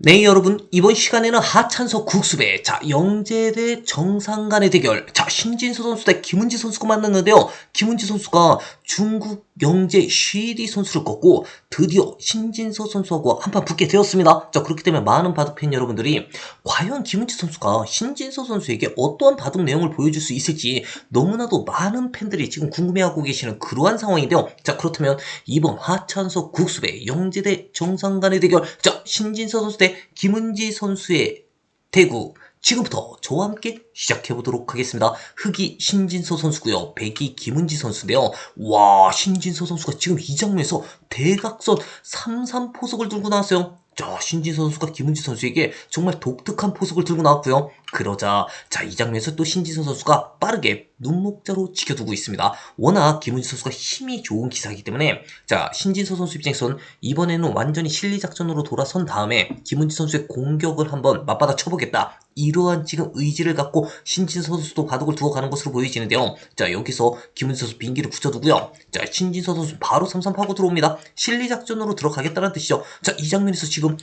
네 여러분 이번 시간에는 하찬석 국수배 자 영재 대 정상 간의 대결. 자 신진서 선수 대 김은지 선수가 만났는데요. 김은지 선수가 중국 영재 쉬디 선수를 꺾고 드디어 신진서 선수하고 한판 붙게 되었습니다. 자 그렇기 때문에 많은 바둑 팬 여러분들이 과연 김은지 선수가 신진서 선수에게 어떠한 바둑 내용을 보여줄 수 있을지 너무나도 많은 팬들이 지금 궁금해하고 계시는 그러한 상황인데요. 자 그렇다면 이번 하찬석 국수배 영재 대 정상 간의 대결 자 신진서 선수 대 김은지 선수의 대구 지금부터 저와 함께 시작해 보도록 하겠습니다. 흑이 신진서 선수고요. 백이 김은지 선수인데요. 와 신진서 선수가 지금 이 장면에서 대각선 3-3 포석을 들고 나왔어요. 자, 신진서 선수가 김은지 선수에게 정말 독특한 포석을 들고 나왔고요. 그러자 자 이 장면에서 또 신진서 선수가 빠르게 눈목자로 지켜두고 있습니다. 워낙 김은지 선수가 힘이 좋은 기사이기 때문에 자 신진서 선수 입장에선 이번에는 완전히 실리 작전으로 돌아선 다음에 김은지 선수의 공격을 한번 맞받아 쳐보겠다. 이러한 지금 의지를 갖고 신진서 선수도 바둑을 두어 가는 것으로 보여지는데요. 자 여기서 김은지 선수 빙기를 붙여두고요. 자 신진서 선수 바로 3-3 파고 들어옵니다. 실리 작전으로 들어가겠다는 뜻이죠. 자 이 장면에서 지금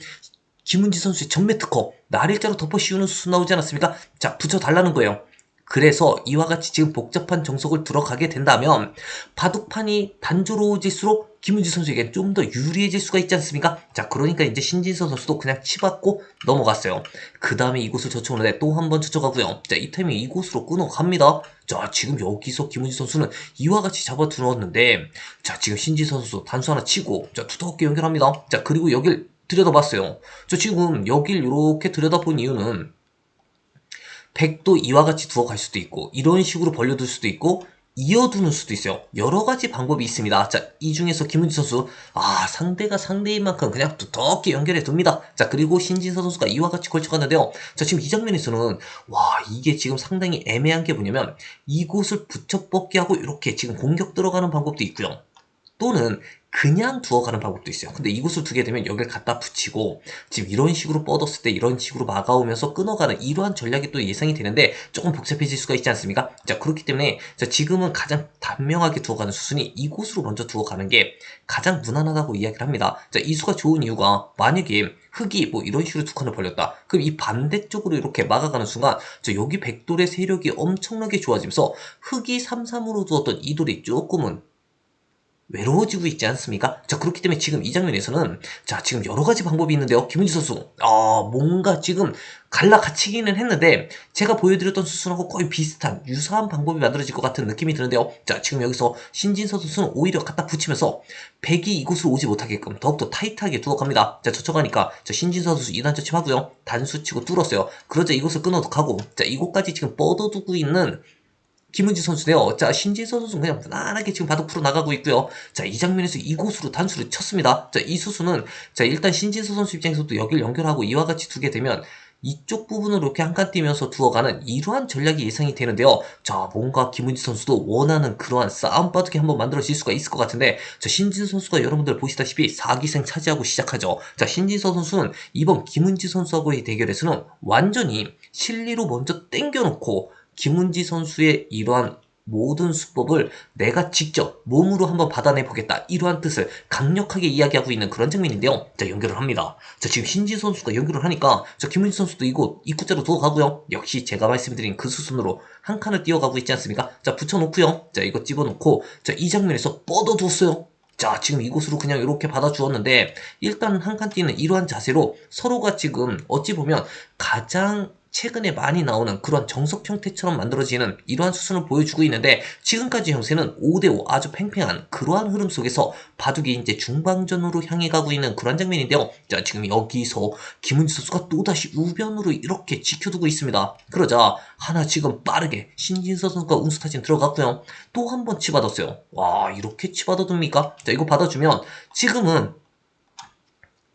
김은지 선수의 전매 특허 날일자로 덮어 씌우는 수순 나오지 않았습니까? 자 붙여달라는 거예요. 그래서 이와 같이 지금 복잡한 정석을 들어가게 된다면 바둑판이 단조로워질수록 김은지 선수에게 좀 더 유리해질 수가 있지 않습니까? 자 그러니까 이제 신진서 선수도 그냥 치받고 넘어갔어요. 그 다음에 이곳을 젖혀오는데 또 한 번 젖혀가고요. 자이 타이밍 이곳으로 끊어갑니다. 자 지금 여기서 김은지 선수는 이와 같이 잡아 들어왔는데 자 지금 신진서 선수 단수 하나 치고 자 두텁게 연결합니다. 자 그리고 여길 들여다봤어요. 저 지금 여길 이렇게 들여다본 이유는 백도 이와 같이 두어 갈 수도 있고 이런 식으로 벌려둘 수도 있고 이어두는 수도 있어요. 여러 가지 방법이 있습니다. 자, 이 중에서 김은지 선수, 아, 상대가 상대인 만큼 그냥 두텁게 연결해 둡니다. 자, 그리고 신진서 선수가 이와 같이 걸쳐갔는데요. 자, 지금 이 장면에서는, 와, 이게 지금 상당히 애매한 게 뭐냐면, 이곳을 붙여 뻗기 하고 이렇게 지금 공격 들어가는 방법도 있고요. 또는 그냥 두어가는 방법도 있어요. 근데 이곳을 두게 되면 여기를 갖다 붙이고 지금 이런 식으로 뻗었을 때 이런 식으로 막아오면서 끊어가는 이러한 전략이 또 예상이 되는데 조금 복잡해질 수가 있지 않습니까? 자 그렇기 때문에 자 지금은 가장 단명하게 두어가는 수순이 이곳으로 먼저 두어가는 게 가장 무난하다고 이야기를 합니다. 자 이수가 좋은 이유가 만약에 흙이 뭐 이런 식으로 두 칸을 벌렸다. 그럼 이 반대쪽으로 이렇게 막아가는 순간 저 여기 백돌의 세력이 엄청나게 좋아지면서 흙이 3-3으로 두었던 이 돌이 조금은 외로워지고 있지 않습니까? 자, 그렇기 때문에 지금 이 장면에서는, 자, 지금 여러 가지 방법이 있는데요. 김은지 선수, 아, 뭔가 지금 갈라 갇히기는 했는데, 제가 보여드렸던 수순하고 거의 비슷한, 유사한 방법이 만들어질 것 같은 느낌이 드는데요. 자, 지금 여기서 신진서 선수는 오히려 갖다 붙이면서, 백이 이곳으로 오지 못하게끔 더욱더 타이트하게 두어갑니다. 자, 저쳐가니까, 자, 신진서 선수 2단 저침하고요. 단수 치고 뚫었어요. 그러자 이곳을 끊어도 가고, 자, 이곳까지 지금 뻗어두고 있는 김은지 선수네요. 자, 신진서 선수는 그냥 무난하게 지금 바둑 풀어 나가고 있고요. 자, 이 장면에서 이곳으로 단수를 쳤습니다. 자, 이 수수는, 자, 일단 신진서 선수 입장에서도 여기를 연결하고 이와 같이 두게 되면 이쪽 부분으로 이렇게 한칸 띄면서 두어가는 이러한 전략이 예상이 되는데요. 자, 뭔가 김은지 선수도 원하는 그러한 싸움 바둑이 한번 만들어질 수가 있을 것 같은데, 자, 신진 선수가 여러분들 보시다시피 4기생 차지하고 시작하죠. 자, 신진서 선수는 이번 김은지 선수하고의 대결에서는 완전히 실리로 먼저 땡겨놓고 김은지 선수의 이러한 모든 수법을 내가 직접 몸으로 한번 받아내 보겠다. 이러한 뜻을 강력하게 이야기하고 있는 그런 장면인데요. 자, 연결을 합니다. 자, 지금 신지 선수가 연결을 하니까 자, 김은지 선수도 이곳 입구자로 두어가고요. 역시 제가 말씀드린 그 수순으로 한 칸을 띄어가고 있지 않습니까? 자, 붙여놓고요. 자, 이거 집어넣고 자, 이 장면에서 뻗어두었어요. 자, 지금 이곳으로 그냥 이렇게 받아주었는데, 일단 한칸 띄는 이러한 자세로 서로가 지금 어찌 보면 가장 최근에 많이 나오는 그런 정석 형태처럼 만들어지는 이러한 수순을 보여주고 있는데 지금까지 형태는 5대5 아주 팽팽한 그러한 흐름 속에서 바둑이 이제 중방전으로 향해 가고 있는 그런 장면인데요. 자 지금 여기서 김은지 선수가 또다시 우변으로 이렇게 지켜두고 있습니다. 그러자 하나 지금 빠르게 신진서 선수가 운수타진 들어갔고요. 또 한 번 치받았어요. 와 이렇게 치받아둡니까? 자 이거 받아주면 지금은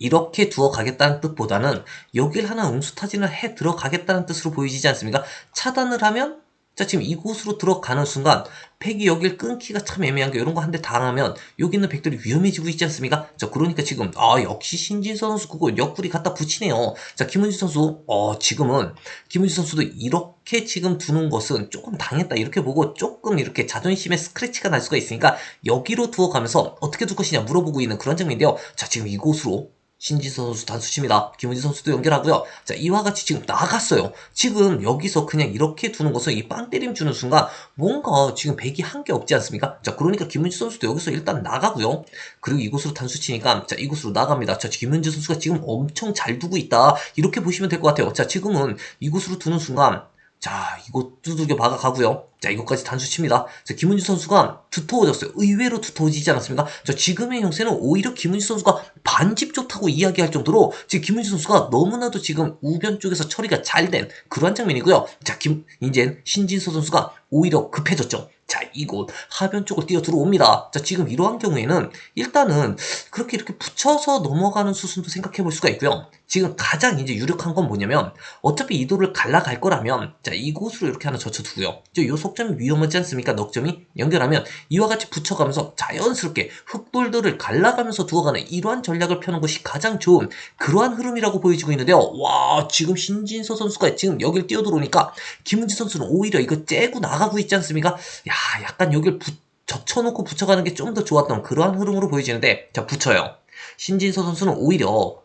이렇게 두어 가겠다는 뜻보다는 여길 하나 응수타진을 해 들어가겠다는 뜻으로 보이지 않습니까? 차단을 하면 자 지금 이곳으로 들어가는 순간 팩이 여길 끊기가 참 애매한 게 이런 거 한 대 당하면 여기 있는 팩들이 위험해지고 있지 않습니까? 자 그러니까 지금 아 역시 신진서 선수 그거 옆구리 갖다 붙이네요. 자 김은지 선수 어 지금은 김은지 선수도 이렇게 지금 두는 것은 조금 당했다 이렇게 보고 조금 이렇게 자존심에 스크래치가 날 수가 있으니까 여기로 두어 가면서 어떻게 둘 것이냐 물어보고 있는 그런 장면인데요. 자 지금 이곳으로 신진서 선수 단수칩니다. 김은지 선수도 연결하고요. 자, 이와 같이 지금 나갔어요. 지금 여기서 그냥 이렇게 두는 것은 이 빵 때림 주는 순간 뭔가 지금 백이 한 게 없지 않습니까? 자, 그러니까 김은지 선수도 여기서 일단 나가고요. 그리고 이곳으로 단수 치니까 자, 이곳으로 나갑니다. 자, 김은지 선수가 지금 엄청 잘 두고 있다. 이렇게 보시면 될 것 같아요. 자, 지금은 이곳으로 두는 순간 자, 이곳 두들겨 박아가고요. 자, 이것까지 단수칩니다. 자, 김은지 선수가 두터워졌어요. 의외로 두터워지지 않았습니까? 자, 지금의 형세는 오히려 김은지 선수가 반집 좋다고 이야기할 정도로 지금 김은지 선수가 너무나도 지금 우변 쪽에서 처리가 잘 된 그러한 장면이고요. 자, 김, 이제 신진서 선수가 오히려 급해졌죠. 자, 이곳 하변 쪽을 뛰어 들어옵니다. 자, 지금 이러한 경우에는 일단은 그렇게 이렇게 붙여서 넘어가는 수순도 생각해 볼 수가 있고요. 지금 가장 이제 유력한 건 뭐냐면 어차피 이 도를 갈라갈 거라면 자, 이곳으로 이렇게 하나 젖혀두고요. 이제 요 속점이 위험하지 않습니까? 넉점이 연결하면 이와 같이 붙여가면서 자연스럽게 흑돌들을 갈라가면서 두어가는 이러한 전략을 펴는 것이 가장 좋은 그러한 흐름이라고 보여지고 있는데요. 와, 지금 신진서 선수가 지금 여길 뛰어 들어오니까 김은지 선수는 오히려 이거 째고 나가고 있지 않습니까? 야, 약간 여길 붙 젖혀놓고 붙여가는 게 좀 더 좋았던 그러한 흐름으로 보여지는데 자 붙여요. 신진서 선수는 오히려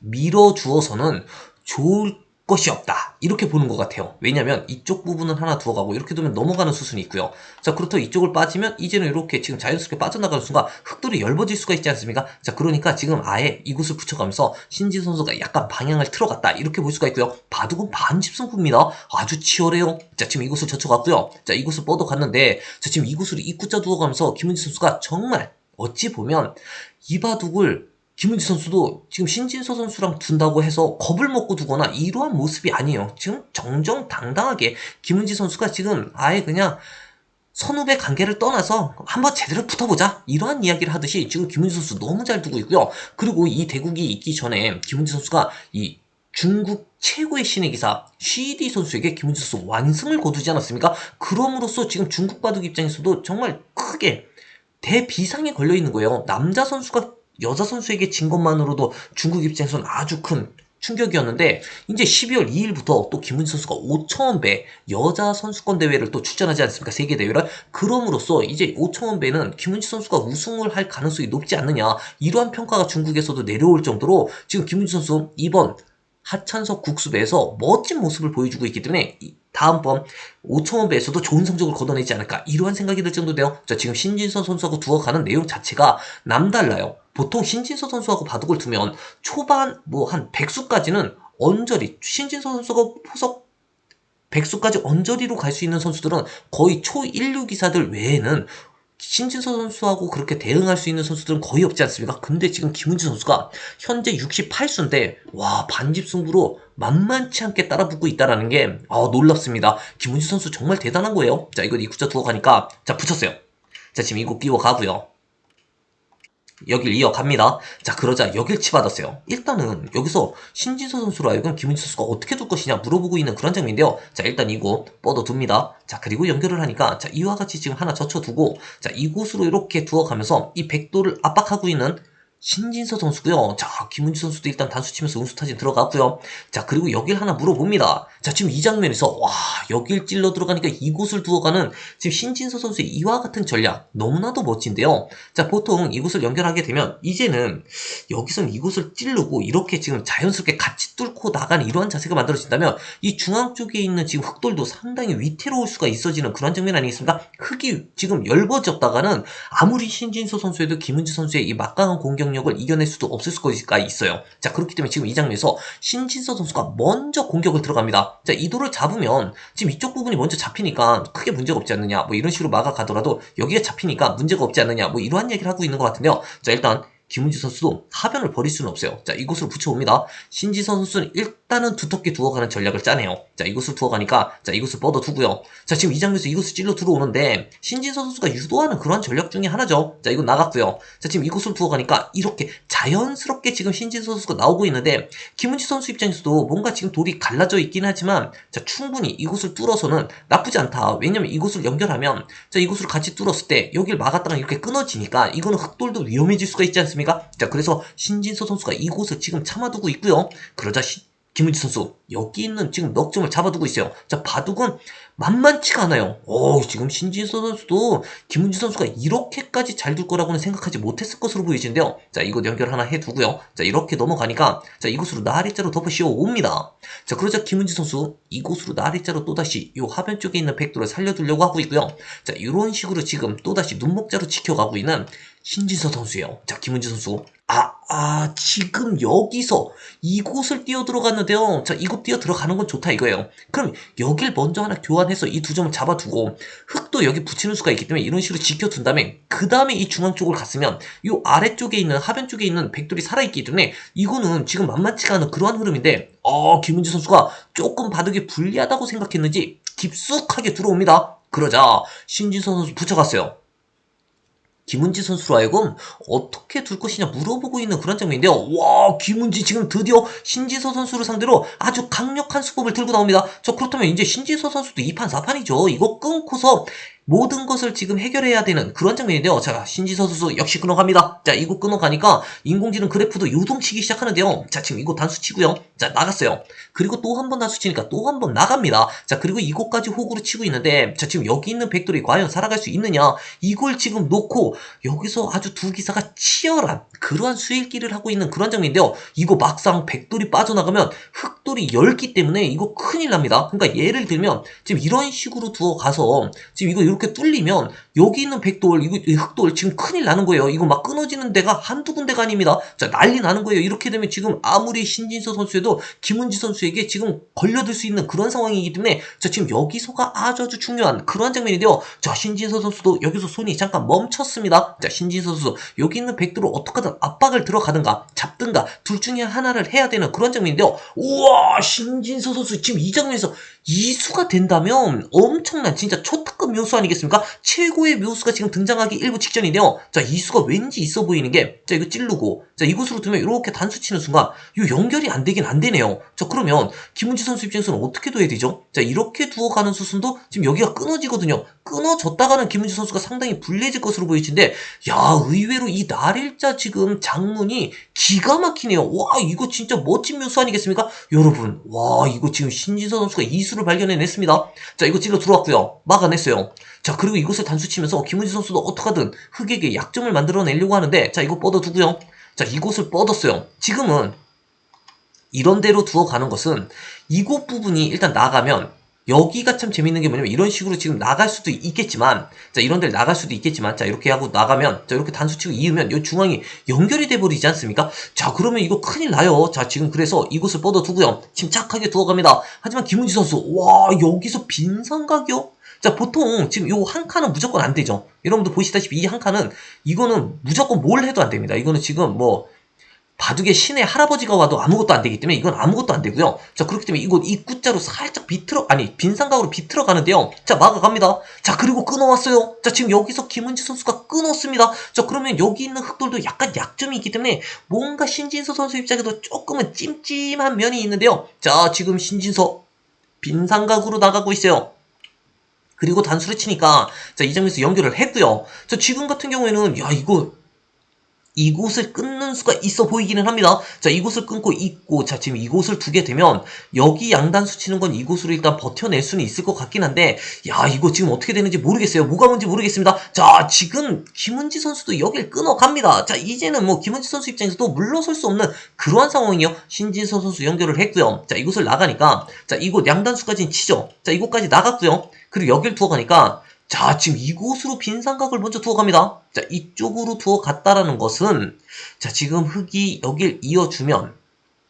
밀어주어서는 좋을 것이 없다. 이렇게 보는 것 같아요. 왜냐면 이쪽 부분은 하나 두어가고 이렇게 두면 넘어가는 수순이 있고요. 자, 그렇다고 이쪽을 빠지면 이제는 이렇게 지금 자연스럽게 빠져나가는 순간 흙돌이 열버질 수가 있지 않습니까? 자, 그러니까 지금 아예 이곳을 붙여가면서 신진 선수가 약간 방향을 틀어갔다. 이렇게 볼 수가 있고요. 바둑은 반집승부입니다. 아주 치열해요. 자, 지금 이곳을 젖혀갔고요. 자, 이곳을 뻗어갔는데 자, 지금 이곳을 입구자 두어가면서 김은지 선수가 정말 어찌 보면 이 바둑을 김은지 선수도 지금 신진서 선수랑 둔다고 해서 겁을 먹고 두거나 이러한 모습이 아니에요. 지금 정정당당하게 김은지 선수가 지금 아예 그냥 선후배 관계를 떠나서 한번 제대로 붙어보자 이러한 이야기를 하듯이 지금 김은지 선수 너무 잘 두고 있고요. 그리고 이 대국이 있기 전에 김은지 선수가 이 중국 최고의 신의 기사 쉬디 선수에게 김은지 선수 완승을 거두지 않았습니까? 그럼으로써 지금 중국 바둑 입장에서도 정말 크게 대비상에 걸려 있는 거예요. 남자 선수가 여자 선수에게 진 것만으로도 중국 입장에서는 아주 큰 충격이었는데 이제 12월 2일부터 또 김은지 선수가 5천원배 여자 선수권 대회를 또 출전하지 않습니까? 세계 대회를 그럼으로써 이제 5천원배는 김은지 선수가 우승을 할 가능성이 높지 않느냐 이러한 평가가 중국에서도 내려올 정도로 지금 김은지 선수 이번 하찬석 국수배에서 멋진 모습을 보여주고 있기 때문에 다음번 5천원 배에서도 좋은 성적을 거둬내지 않을까 이러한 생각이 들 정도인데요. 자 지금 신진서 선수하고 두어가는 내용 자체가 남달라요. 보통 신진서 선수하고 바둑을 두면 초반 뭐한 백수까지는 언저리 신진서 선수가 포석 백수까지 언저리로 갈 수 있는 선수들은 거의 초 1류 기사들 외에는 신진서 선수하고 그렇게 대응할 수 있는 선수들은 거의 없지 않습니까? 근데 지금 김은지 선수가 현재 68수인데 와 반집 승부로 만만치 않게 따라붙고 있다라는 게 아, 놀랍습니다. 김은지 선수 정말 대단한 거예요. 자 이거 이구자 두어 가니까 자 붙였어요. 자 지금 이거 끼워 가고요. 여길 이어갑니다. 자, 그러자 여길 치받았어요. 일단은 여기서 신진서 선수로 하여금 김은지 선수가 어떻게 둘 것이냐 물어보고 있는 그런 장면인데요. 자, 일단 이곳 뻗어둡니다. 자, 그리고 연결을 하니까 자, 이와 같이 지금 하나 젖혀두고 자, 이곳으로 이렇게 두어가면서 이 백도를 압박하고 있는 신진서 선수고요. 자, 김은지 선수도 일단 단수 치면서 운수타진 들어갔고요. 자, 그리고 여길 하나 물어봅니다. 자, 지금 이 장면에서 와, 여길 찔러 들어가니까 이곳을 두어가는 지금 신진서 선수의 이와 같은 전략 너무나도 멋진데요. 자, 보통 이곳을 연결하게 되면 이제는 여기선 이곳을 찌르고 이렇게 지금 자연스럽게 같이 뚫고 나가는 이러한 자세가 만들어진다면 이 중앙 쪽에 있는 지금 흑돌도 상당히 위태로울 수가 있어지는 그런 장면 아니겠습니까? 흙이 지금 열버졌다가는 아무리 신진서 선수에도 김은지 선수의 이 막강한 공격 공격력을 이겨낼 수도 없을 수가 있어요. 자, 그렇기 때문에 지금 이 장면에서 신진서 선수가 먼저 공격을 들어갑니다. 자, 이도를 잡으면 지금 이쪽 부분이 먼저 잡히니까 크게 문제가 없지 않느냐. 뭐 이런 식으로 막아가더라도 여기가 잡히니까 문제가 없지 않느냐. 뭐 이러한 얘기를 하고 있는 것 같은데요. 자, 일단 김은지 선수도 하변을 버릴 수는 없어요. 자, 이곳으로 붙여옵니다. 신지선 선수는 일단은 두텁게 두어가는 전략을 짜네요. 자, 이곳을 두어가니까, 자, 이곳을 뻗어두고요. 자, 지금 이 장면에서 이곳을 찔러 들어오는데, 신지선 선수가 유도하는 그러한 전략 중에 하나죠. 자, 이건 나갔고요. 자, 지금 이곳을 두어가니까, 이렇게 자연스럽게 지금 신지선 선수가 나오고 있는데, 김은지 선수 입장에서도 뭔가 지금 돌이 갈라져 있긴 하지만, 자, 충분히 이곳을 뚫어서는 나쁘지 않다. 왜냐면 이곳을 연결하면, 자, 이곳을 같이 뚫었을 때, 여기를 막았다가 이렇게 끊어지니까, 이거는 흑돌도 위험해질 수가 있지 않습니까? 않습니까? 자, 그래서 신진서 선수가 이곳을 지금 참아두고 있고요. 그러자 시, 김은지 선수 여기 있는 지금 넉 점을 잡아두고 있어요. 자 바둑은 만만치가 않아요. 오 지금 신진서 선수도 김은지 선수가 이렇게까지 잘둘 거라고는 생각하지 못했을 것으로 보이시는데요. 자 이곳 연결 하나 해두고요. 자 이렇게 넘어가니까 자 이곳으로 나리자로 덮어 씌워 옵니다. 자 그러자 김은지 선수 이곳으로 나리자로 또다시 요 하변 쪽에 있는 백도를 살려두려고 하고 있고요. 자 이런 식으로 지금 또다시 눈목자로 지켜가고 있는 신진서 선수예요. 자 김은지 선수 아, 아, 지금 여기서 이곳을 뛰어 들어갔는데요. 자, 이곳 뛰어 들어가는 건 좋다 이거예요. 그럼 여길 먼저 하나 교환해 서 이 두 점을 잡아두고 흙도 여기 붙이는 수가 있기 때문에 이런 식으로 지켜둔 다음에 그 다음에 이 중앙 쪽으로 갔으면 이 아래쪽에 있는 하변 쪽에 있는 백돌이 살아있기 때문에 이거는 지금 만만치가 않은 그러한 흐름인데 어, 김은지 선수가 조금 바둑이 불리하다고 생각했는지 깊숙하게 들어옵니다. 그러자 신진선 선수 붙여갔어요. 김은지 선수로 하여금 어떻게 둘 것이냐 물어보고 있는 그런 장면인데요. 와, 김은지 지금 드디어 신지서 선수를 상대로 아주 강력한 수법을 들고 나옵니다. 저 그렇다면 이제 신지서 선수도 2판 4판이죠. 이거 끊고서 모든 것을 지금 해결해야 되는 그런 장면인데요. 자, 신지서 선수 역시 끊어갑니다. 자, 이거 끊어가니까 인공지능 그래프도 요동치기 시작하는데요. 자, 지금 이거 단수 치고요. 자, 나갔어요. 그리고 또 한 번 단수 치니까 또 한 번 나갑니다. 자, 그리고 이곳까지 호구로 치고 있는데, 자, 지금 여기 있는 백돌이 과연 살아갈 수 있느냐? 이걸 지금 놓고 여기서 아주 두 기사가 치열한 그러한 수일기를 하고 있는 그런 장면인데요. 이거 막상 백돌이 빠져나가면 흑돌이 열기 때문에 이거 큰일 납니다. 그러니까 예를 들면 지금 이런 식으로 두어 가서 지금 이거 이렇게 뚫리면 여기 있는 백돌 이거 이 흑돌 지금 큰일 나는 거예요. 이거 막 끊어지는 데가 한두 군데가 아닙니다. 자 난리 나는 거예요. 이렇게 되면 지금 아무리 신진서 선수에도 김은지 선수에게 지금 걸려들 수 있는 그런 상황이기 때문에 자 지금 여기서가 아주 아주 중요한 그런 장면인데요. 자 신진서 선수도 여기서 손이 잠깐 멈췄습니다. 자 신진서 선수 여기 있는 백돌을 어떻게든 압박을 들어가든가 잡든가 둘 중에 하나를 해야 되는 그런 장면인데요. 우와 신진서 선수 지금 이 장면에서 이수가 된다면 엄청난 진짜 초특급 묘수 아니겠습니까? 최고의 묘수가 지금 등장하기 일부 직전인데요. 자 이수가 왠지 있어 보이는 게 자 이거 찌르고 자 이곳으로 두면 이렇게 단수 치는 순간 이 연결이 안 되긴 안 되네요. 자 그러면 김은지 선수 입장에서는 어떻게 둬야 되죠? 자 이렇게 두어가는 수순도 지금 여기가 끊어지거든요. 끊어졌다가는 김은지 선수가 상당히 불리해질 것으로 보이는데 야 의외로 이 날일자 지금 장문이 기가 막히네요. 와 이거 진짜 멋진 묘수 아니겠습니까? 여러분 와 이거 지금 신지서 선수가 이수 를 발견해냈습니다. 자 이거 찔러 들어왔고요. 막아냈어요. 자 그리고 이곳을 단수 치면서 김은지 선수도 어떡하든 흑에게 약점을 만들어내려고 하는데 자 이거 뻗어두고요. 자 이곳을 뻗었어요. 지금은 이런 대로 두어가는 것은 이곳 부분이 일단 나가면 여기가 참 재밌는 게 뭐냐면 이런 식으로 지금 나갈 수도 있겠지만 자 이런 데를 나갈 수도 있겠지만 자 이렇게 하고 나가면 자 이렇게 단수 치고 이으면 이 중앙이 연결이 돼 버리지 않습니까? 자 그러면 이거 큰일 나요. 자 지금 그래서 이곳을 뻗어 두고요. 침착하게 두어갑니다. 하지만 김은지 선수 와 여기서 빈상각이요? 자 보통 지금 요 한 칸은 무조건 안 되죠. 여러분들 보시다시피 이 한 칸은 이거는 무조건 뭘 해도 안 됩니다. 이거는 지금 뭐 바둑의 신의 할아버지가 와도 아무것도 안 되기 때문에 이건 아무것도 안 되고요. 자 그렇기 때문에 이곳 입구자로 살짝 비틀어 아니 빈상각으로 비틀어 가는데요. 자 막아갑니다. 자 그리고 끊어왔어요. 자 지금 여기서 김은지 선수가 끊었습니다. 자 그러면 여기 있는 흑돌도 약간 약점이 있기 때문에 뭔가 신진서 선수 입장에도 조금은 찜찜한 면이 있는데요. 자 지금 신진서 빈상각으로 나가고 있어요. 그리고 단수를 치니까 자 이 장면에서 연결을 했고요. 자 지금 같은 경우에는 야 이거 이곳을 끊는 수가 있어 보이기는 합니다. 자, 이곳을 끊고 있고, 자, 지금 이곳을 두게 되면, 여기 양단수 치는 건 이곳으로 일단 버텨낼 수는 있을 것 같긴 한데, 야, 이거 지금 어떻게 되는지 모르겠어요. 뭐가 뭔지 모르겠습니다. 자, 지금 김은지 선수도 여길 끊어갑니다. 자, 이제는 뭐 김은지 선수 입장에서도 물러설 수 없는 그러한 상황이요. 신진서 선수 연결을 했고요. 자, 이곳을 나가니까, 자, 이곳 양단수까지는 치죠. 자, 이곳까지 나갔고요. 그리고 여길 두어 가니까, 자, 지금 이곳으로 빈상각을 먼저 두어 갑니다. 자, 이쪽으로 두어 갔다라는 것은, 자, 지금 흙이 여길 이어주면,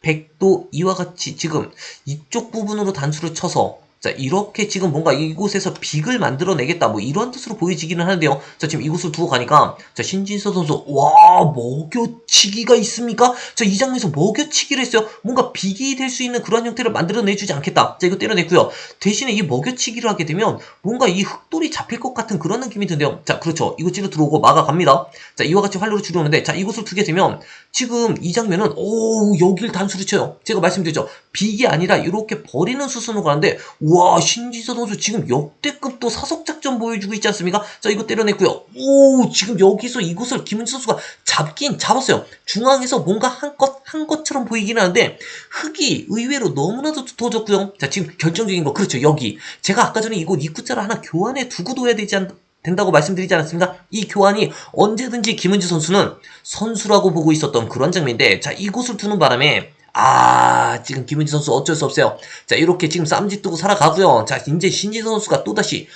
백도 이와 같이 지금 이쪽 부분으로 단수를 쳐서, 자, 이렇게 지금 뭔가 이곳에서 빅을 만들어내겠다, 뭐 이런 뜻으로 보여지기는 하는데요. 자, 지금 이곳을 두어 가니까, 자, 신진서 선수, 와, 먹여치기가 있습니까? 자, 이 장면에서 먹여치기를 했어요. 뭔가 빅이 될 수 있는 그런 형태를 만들어내주지 않겠다. 자, 이거 때려냈고요. 대신에 이 먹여치기를 하게 되면, 뭔가 이 흑돌이 잡힐 것 같은 그런 느낌이 드는데요. 자, 그렇죠. 이거 찔러 들어오고 막아갑니다. 자, 이와 같이 활로를 줄여오는데, 자, 이곳을 두게 되면, 지금 이 장면은 오 여길 단수를 쳐요. 제가 말씀드렸죠. 빅이 아니라 이렇게 버리는 수순으로 가는데 와 신지서 선수 지금 역대급 또 사석 작전 보여주고 있지 않습니까? 자 이거 때려냈고요. 오 지금 여기서 이곳을 김은지 선수가 잡긴 잡았어요. 중앙에서 뭔가 한 것 한 것처럼 보이긴 하는데 흙이 의외로 너무나도 두터워졌고요. 자 지금 결정적인 거 그렇죠 여기 제가 아까 전에 이곳 입구자를 하나 교환해 두고 둬야 되지 않 된다고 말씀드리지 않았습니까? 이 교환이 언제든지 김은지 선수는 선수라고 보고 있었던 그런 장면인데 자 이곳을 두는 바람에 아 지금 김은지 선수 어쩔 수 없어요. 자 이렇게 지금 쌈짓 두고 살아가고요. 자 이제 신지 선수가 또다시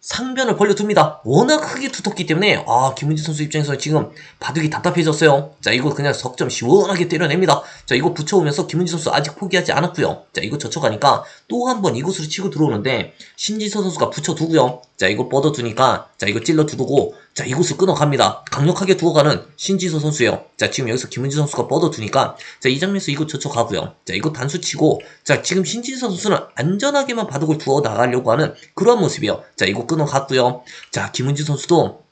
상변을 벌려둡니다. 워낙 흙이 두텁기 때문에 아 김은지 선수 입장에서 지금 바둑이 답답해졌어요. 자 이거 그냥 석점 시원하게 때려냅니다. 자 이거 붙여오면서 김은지 선수 아직 포기하지 않았고요. 자 이거 젖혀가니까 또 한 번 이곳으로 치고 들어오는데 신지서 선수가 붙여두고요. 자 이거 뻗어두니까 자 이거 찔러두고 자 이곳을 끊어갑니다. 강력하게 두어가는 신지서 선수예요. 자 지금 여기서 김은지 선수가 뻗어두니까 자 이 장면에서 이곳 젖혀가고요. 자 이거 단수 치고 자 지금 신지서 선수는 안전하게만 바둑을 두어 나가려고 하는 그런 모습이에요. 자 이거 끊어갔고요. 자 김은지 선수도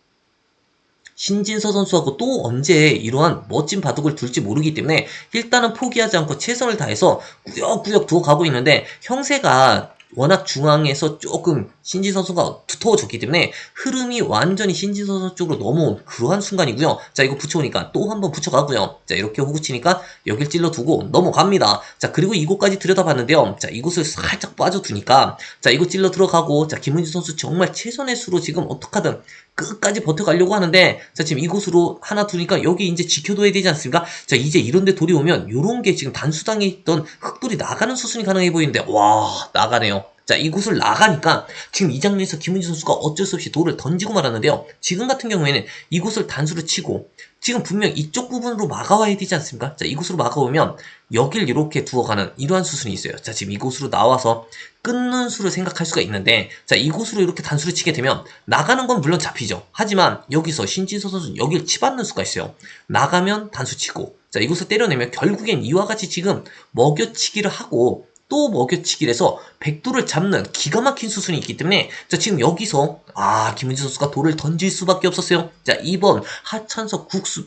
신진서 선수하고 또 언제 이러한 멋진 바둑을 둘지 모르기 때문에 일단은 포기하지 않고 최선을 다해서 꾸역꾸역 두어 가고 있는데 형세가 워낙 중앙에서 조금 신진 선수가 두터워졌기 때문에 흐름이 완전히 신진 선수 쪽으로 넘어온 그러한 순간이고요. 자 이거 붙여오니까 또 한번 붙여가고요. 자 이렇게 호구 치니까 여길 찔러두고 넘어갑니다. 자 그리고 이곳까지 들여다봤는데요. 자 이곳을 살짝 빠져두니까 자 이거 찔러 들어가고 자 김은지 선수 정말 최선의 수로 지금 어떡하든 끝까지 버텨가려고 하는데 자 지금 이곳으로 하나 두니까 여기 이제 지켜둬야 되지 않습니까? 자 이제 이런데 돌이 오면 요런 게 지금 단수당에 있던 흙돌이 나가는 수순이 가능해 보이는데 와 나가네요. 자 이곳을 나가니까 지금 이 장면에서 김은지 선수가 어쩔 수 없이 돌을 던지고 말았는데요. 지금 같은 경우에는 이곳을 단수로 치고 지금 분명 이쪽 부분으로 막아와야 되지 않습니까? 자 이곳으로 막아오면 여길 이렇게 두어가는 이러한 수순이 있어요. 자 지금 이곳으로 나와서 끊는 수를 생각할 수가 있는데 자 이곳으로 이렇게 단수를 치게 되면 나가는 건 물론 잡히죠. 하지만 여기서 신진서 선수는 여길 치받는 수가 있어요. 나가면 단수 치고 자 이곳을 때려내면 결국엔 이와 같이 지금 먹여치기를 하고 또 먹여치기를 해서 백도를 잡는 기가 막힌 수순이 있기 때문에 자 지금 여기서 아 김은지 선수가 돌을 던질 수밖에 없었어요. 자 이번 하찬석 국수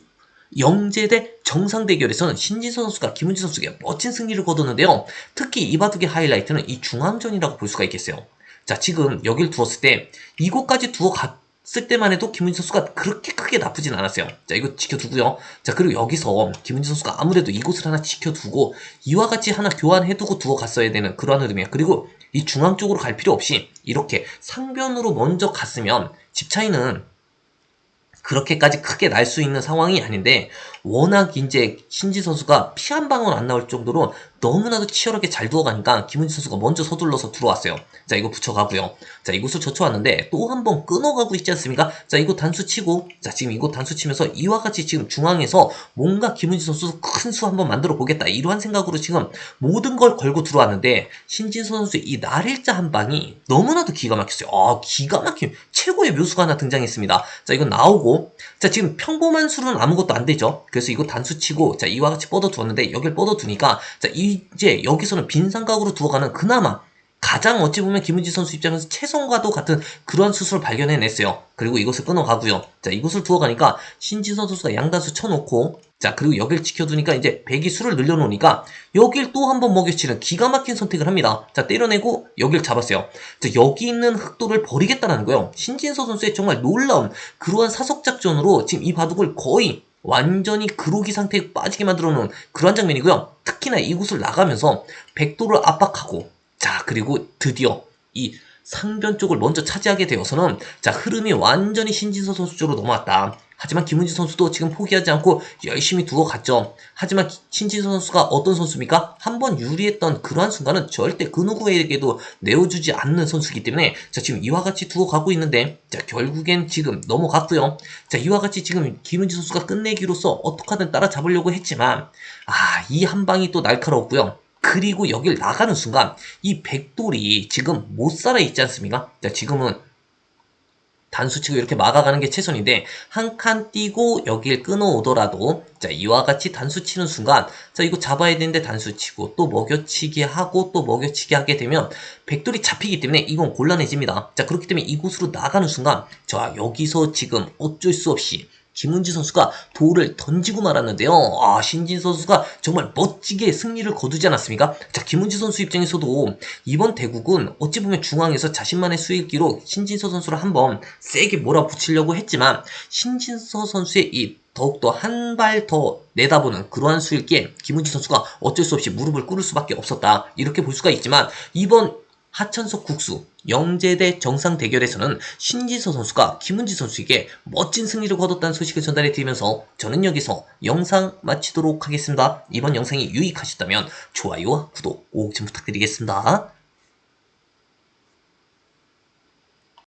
영재대 정상 대결에서는 신진서 선수가 김은지 선수에게 멋진 승리를 거뒀는데요. 특히 이 바둑의 하이라이트는 이 중앙전이라고 볼 수가 있겠어요. 자 지금 여길 두었을 때 이곳까지 두어 갔 을 때만 해도 김은지 선수가 그렇게 크게 나쁘진 않았어요. 자 이거 지켜두고요. 자 그리고 여기서 김은지 선수가 아무래도 이곳을 하나 지켜두고 이와 같이 하나 교환해두고 두어 갔어야 되는 그러한 흐름이에요. 그리고 이 중앙 쪽으로 갈 필요 없이 이렇게 상변으로 먼저 갔으면 집 차이는 그렇게까지 크게 날 수 있는 상황이 아닌데 워낙 이제 신지 선수가 피 한 방울 안 나올 정도로 너무나도 치열하게 잘 두어가니까 김은지 선수가 먼저 서둘러서 들어왔어요. 자 이거 붙여가고요. 자 이곳을 젖혀왔는데 또 한 번 끊어가고 있지 않습니까? 자 이거 단수 치고 자 지금 이거 단수 치면서 이와 같이 지금 중앙에서 뭔가 김은지 선수 큰 수 한번 만들어 보겠다 이러한 생각으로 지금 모든 걸 걸고 들어왔는데 신진서 선수의 이 날일자 한 방이 너무나도 기가 막혔어요. 아 기가 막힌 최고의 묘수가 하나 등장했습니다. 자 이거 나오고 자 지금 평범한 수는 아무것도 안 되죠. 그래서 이거 단수 치고 자 이와 같이 뻗어 두었는데 여길 뻗어 두니까 자 이제 여기서는 빈 삼각으로 두어가는 그나마 가장 어찌 보면 김은지 선수 입장에서 최선과도 같은 그러한 수술을 발견해냈어요. 그리고 이것을 끊어가고요. 자 이곳을 두어가니까 신진선 선수가 양단수 쳐놓고 자 그리고 여길 지켜두니까 이제 백이 수를 늘려놓으니까 여길 또 한번 먹여치는 기가 막힌 선택을 합니다. 자 때려내고 여길 잡았어요. 자 여기 있는 흑도를 버리겠다는 거예요. 신진서 선수의 정말 놀라운 그러한 사석 작전으로 지금 이 바둑을 거의 완전히 그로기 상태에 빠지게 만들어 놓은 그런 장면이고요. 특히나 이곳을 나가면서 백도를 압박하고 자 그리고 드디어 이 상변 쪽을 먼저 차지하게 되어서는 자 흐름이 완전히 신진서 선수 쪽으로 넘어왔다. 하지만 김은지 선수도 지금 포기하지 않고 열심히 두어 갔죠. 하지만 신진서 선수가 어떤 선수입니까? 한번 유리했던 그러한 순간은 절대 그 누구에게도 내어주지 않는 선수이기 때문에 자 지금 이와 같이 두어 가고 있는데 자 결국엔 지금 넘어갔고요. 자 이와 같이 지금 김은지 선수가 끝내기로서 어떻게든 따라잡으려고 했지만 아 이 한 방이 또 날카로웠고요. 그리고 여길 나가는 순간 이 백돌이 지금 못 살아 있지 않습니까? 자, 지금은 단수치고 이렇게 막아가는 게 최선인데 한칸 띄고 여길 끊어오더라도 자 이와 같이 단수치는 순간 자 이거 잡아야 되는데 단수치고 또 먹여치기 하고 또 먹여치기 하게 되면 백돌이 잡히기 때문에 이건 곤란해집니다. 자 그렇기 때문에 이곳으로 나가는 순간 자 여기서 지금 어쩔 수 없이 김은지 선수가 돌을 던지고 말았는데요. 아, 신진 선수가 정말 멋지게 승리를 거두지 않았습니까? 자, 김은지 선수 입장에서도 이번 대국은 어찌 보면 중앙에서 자신만의 수익기로 신진서 선수를 한번 세게 몰아붙이려고 했지만 신진서 선수의 이 더욱더 한 발 더 내다보는 그러한 수익기에 김은지 선수가 어쩔 수 없이 무릎을 꿇을 수밖에 없었다. 이렇게 볼 수가 있지만 이번 하천석 국수 영재대 정상 대결에서는 신진서 선수가 김은지 선수에게 멋진 승리를 거뒀다는 소식을 전달해 드리면서 저는 여기서 영상 마치도록 하겠습니다. 이번 영상이 유익하셨다면 좋아요와 구독 꼭 좀 부탁드리겠습니다.